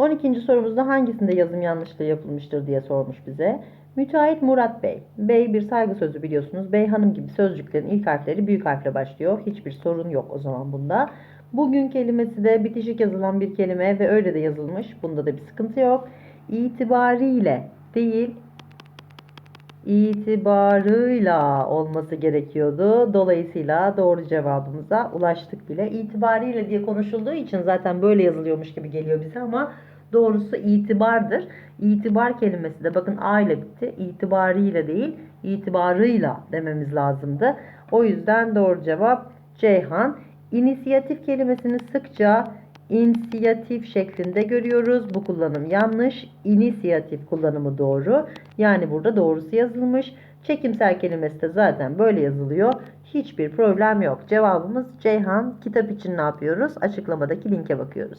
12. sorumuzda hangisinde yazım yanlışlığı yapılmıştır diye sormuş bize. Müteahhit Murat Bey. Bey bir saygı sözü biliyorsunuz. Bey hanım gibi sözcüklerin ilk harfleri büyük harfle başlıyor. Hiçbir sorun yok o zaman bunda. Bugün kelimesi de bitişik yazılan bir kelime ve öyle de yazılmış. Bunda da bir sıkıntı yok. İtibariyle değil itibarıyla olması gerekiyordu. Dolayısıyla doğru cevabımıza ulaştık bile. İtibariyle diye konuşulduğu için zaten böyle yazılıyormuş gibi geliyor bize ama doğrusu itibardır. İtibar kelimesi de bakın A ile bitti. İtibariyle değil, itibarıyla dememiz lazımdı. O yüzden doğru cevap Ceyhan. İnisiyatif kelimesini sıkça inisiyatif şeklinde görüyoruz. Bu kullanım yanlış. İnisiyatif kullanımı doğru. Yani burada doğrusu yazılmış. Çekimsel kelimesi de zaten böyle yazılıyor. Hiçbir problem yok. Cevabımız Ceyhan. Kitap için ne yapıyoruz? Açıklamadaki linke bakıyoruz.